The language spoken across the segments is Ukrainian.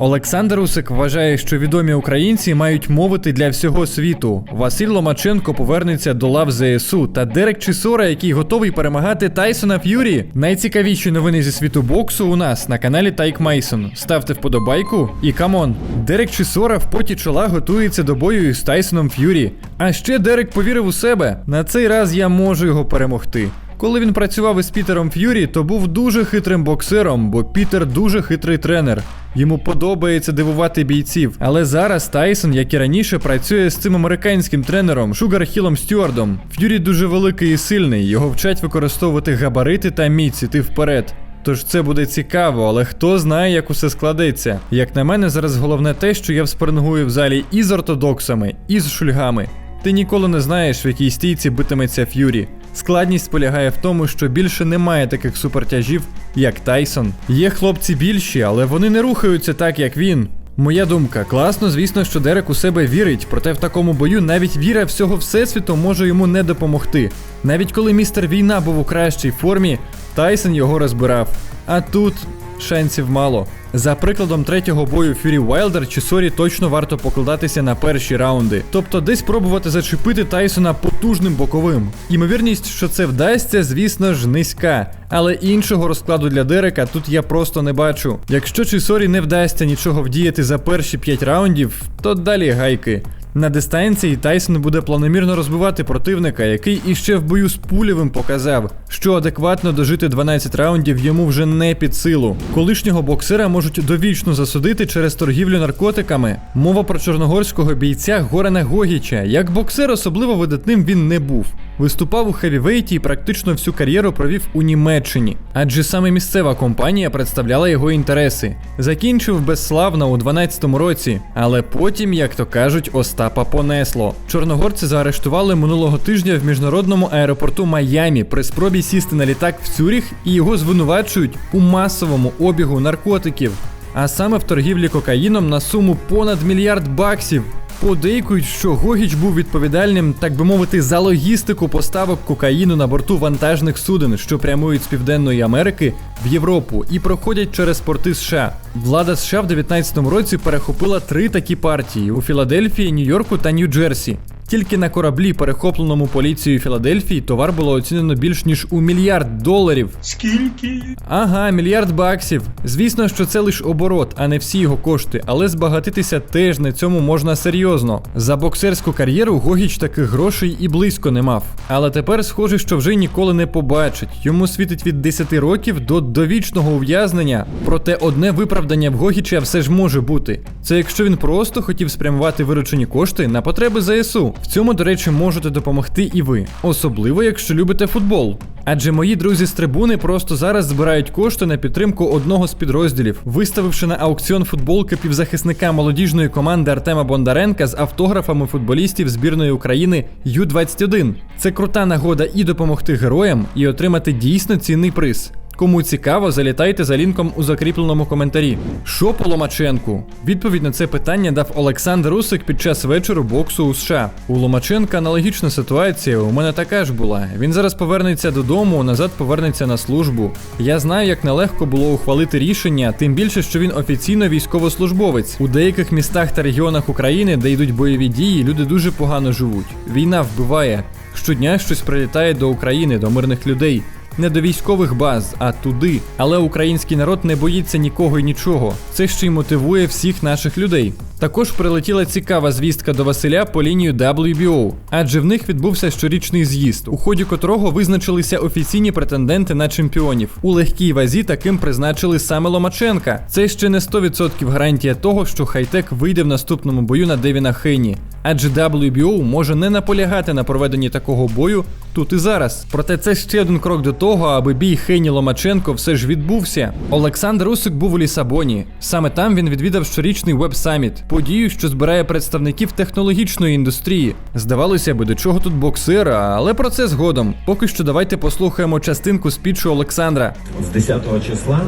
Олександр Усик вважає, що відомі українці мають мовити для всього світу. Василь Ломаченко повернеться до лав ЗСУ та Дерек Чісора, який готовий перемагати Тайсона Ф'юрі. Найцікавіші новини зі світу боксу у нас на каналі Тайк Мейсон. Ставте вподобайку і камон. Дерек Чісора в поті чола готується до бою із Тайсоном Ф'юрі. А ще Дерек повірив у себе. На цей раз я можу його перемогти. Коли він працював із Пітером Ф'юрі, то був дуже хитрим боксером, бо Пітер дуже хитрий тренер. Йому подобається дивувати бійців. Але зараз Тайсон, як і раніше, працює з цим американським тренером Шугар Хілом Стюардом. Ф'юрі дуже великий і сильний, його вчать використовувати габарити та міць іти вперед. Тож це буде цікаво, але хто знає, як усе складеться. Як на мене, зараз головне те, що я вспрингую в залі і з ортодоксами, і з шульгами. Ти ніколи не знаєш, в якій стійці битиметься Ф'юрі. Складність полягає в тому, що більше немає таких супертяжів, як Тайсон. Є хлопці більші, але вони не рухаються так, як він. Моя думка, класно, звісно, що Дерек у себе вірить, проте в такому бою навіть віра всього всесвіту може йому не допомогти. Навіть коли містер війна був у кращій формі, Тайсон його розбирав. А тут шансів мало. За прикладом третього бою Фюрі Уайлдер чи Сорі точно варто покладатися на перші раунди, тобто десь пробувати зачепити Тайсона потужним боковим. Імовірність, що це вдасться, звісно ж, низька. Але іншого розкладу для Дерека тут я просто не бачу. Якщо Чисорі не вдасться нічого вдіяти за перші 5 раундів, то далі гайки. На дистанції Тайсон буде планомірно розбивати противника, який іще в бою з пулєвим показав, що адекватно дожити 12 раундів йому вже не під силу. Колишнього боксера можуть довічно засудити через торгівлю наркотиками. Мова про чорногорського бійця Горана Гогіча. Як боксер особливо видатним він не був. Виступав у хевівейті і практично всю кар'єру провів у Німеччині, адже саме місцева компанія представляла його інтереси. Закінчив безславно у 12-му році, але потім, як то кажуть, Остапа понесло. Чорногорці заарештували минулого тижня в міжнародному аеропорту Майамі при спробі сісти на літак в Цюріх і його звинувачують у масовому обігу наркотиків, а саме в торгівлі кокаїном на суму понад мільярд баксів. Подейкують, що Гогіч був відповідальним, так би мовити, за логістику поставок кокаїну на борту вантажних суден, що прямують з Південної Америки в Європу і проходять через порти США. Влада США в 19-му році перехопила три такі партії у Філадельфії, Нью-Йорку та Нью-Джерсі. Тільки на кораблі, перехопленому поліцією Філадельфії, товар було оцінено більш ніж у мільярд доларів. Скільки? Ага, мільярд баксів. Звісно, що це лише оборот, а не всі його кошти, але збагатитися теж на цьому можна серйозно. За боксерську кар'єру Гогіч таких грошей і близько не мав. Але тепер схоже, що вже ніколи не побачить. Йому світить від 10 років до довічного ув'язнення. Проте одне виправдання в Гогіча все ж може бути. Це якщо він просто хотів спрямувати виручені кошти на потреби ЗСУ. В цьому, до речі, можете допомогти і ви, особливо якщо любите футбол. Адже мої друзі з трибуни просто зараз збирають кошти на підтримку одного з підрозділів, виставивши на аукціон футболки півзахисника молодіжної команди Артема Бондаренка з автографами футболістів збірної України Ю-21. Це крута нагода і допомогти героям, і отримати дійсно цінний приз. Кому цікаво, залітайте за лінком у закріпленому коментарі. Що по Ломаченку? Відповідь на це питання дав Олександр Усик під час вечору боксу у США. У Ломаченка аналогічна ситуація. У мене така ж була. Він зараз повернеться додому, назад повернеться на службу. Я знаю, як нелегко було ухвалити рішення, тим більше, що він офіційно військовослужбовець. У деяких містах та регіонах України, де йдуть бойові дії, люди дуже погано живуть. Війна вбиває. Щодня щось прилітає до України, до мирних людей. Не до військових баз, а туди. Але український народ не боїться нікого і нічого. Це ще й мотивує всіх наших людей. Також прилетіла цікава звістка до Василя по лінію WBO, адже в них відбувся щорічний з'їзд, у ході котрого визначилися офіційні претенденти на чемпіонів. У легкій вазі таким призначили саме Ломаченка. Це ще не 100% гарантія того, що хайтек вийде в наступному бою на Девіна Хейні. Адже WBO може не наполягати на проведенні такого бою тут і зараз. Проте це ще один крок до того, аби бій Хейні Ломаченко все ж відбувся. Олександр Усик був у Лісабоні. Саме там він відвідав щорічний веб-саміт, подію, що збирає представників технологічної індустрії. Здавалося би, до чого тут боксера, але про це згодом. Поки що давайте послухаємо частинку спічу Олександра. З 10 числа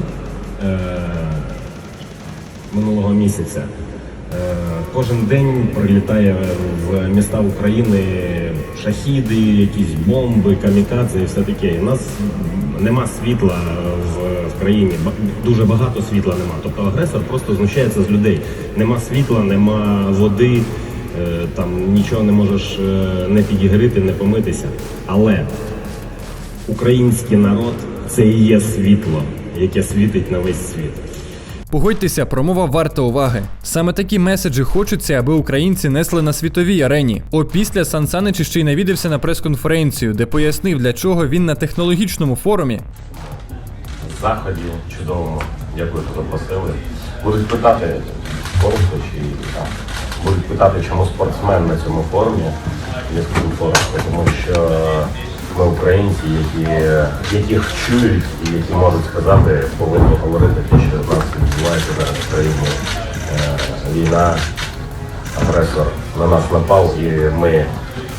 е- минулого місяця Кожен день прилітає в міста України шахіди, якісь бомби, камікадзе і все таке. У нас нема світла в, країні, дуже багато світла нема. Тобто агресор просто знущається з людей. Нема світла, нема води, е, там нічого не можеш е, не підігріти, не помитися. Але український народ це і є світло, яке світить на весь світ. Погодьтеся, промова варта уваги. Саме такі меседжі хочуться, аби українці несли на світовій арені. Опісля Сан Санич ще й навідався на прес-конференцію, де пояснив, для чого він на технологічному форумі заході чудовому, дякую, що запросили. Будуть питати коротко чи там, будуть питати, чому спортсмен на цьому форумі. Я скажу коротко, тому що ми українці, які, яких чують і які можуть сказати, повинні говорити те, що в нас відбувається зараз в країні. Е, Війна, агресор на нас напав, і ми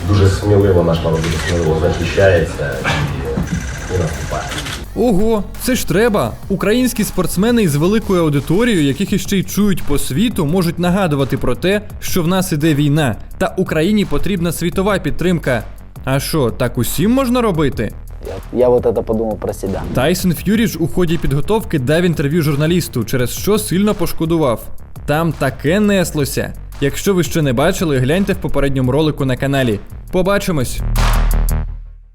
дуже сміливо, наш народ дуже сміливо захищається і, і наступає. Ого, це ж треба. Українські спортсмени із великою аудиторією, яких іще й чують по світу, можуть нагадувати про те, що в нас іде війна, та Україні потрібна світова підтримка. А що, так усім можна робити? Я, вот это подумав про себе. Тайсон Ф'юріч у ході підготовки дав інтерв'ю журналісту, через що сильно пошкодував. Там таке неслося. Якщо ви ще не бачили, гляньте в попередньому ролику на каналі. Побачимось!